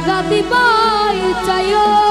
দাগা পাই চাই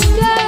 longer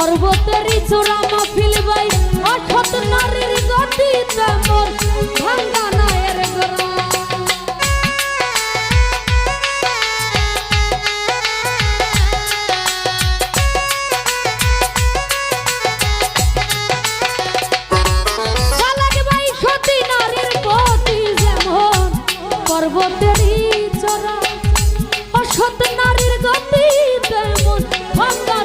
পর্বতের চূড়া মাফিল বাই অসৎ নারীর গতি তেমন, ভাঙ্গা নায়ের গোড়া। পর্বতেরই চরা অসৎ নারীর গতি তেমন, ভাঙ্গা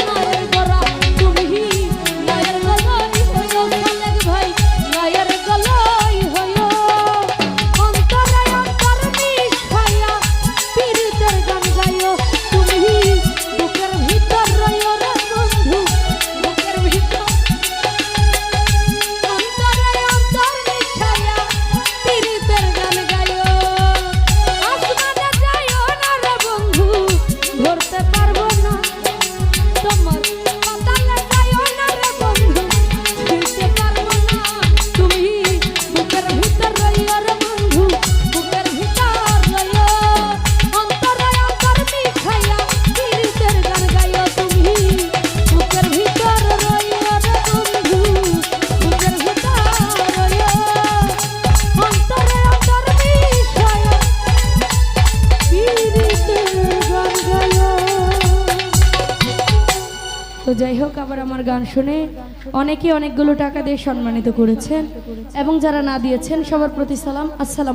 শুনে অনেকে অনেকগুলো টাকা দিয়ে সম্মানিত করেছেন এবং যারা না দিয়েছেন সবার প্রতি সালাম। আসসালাম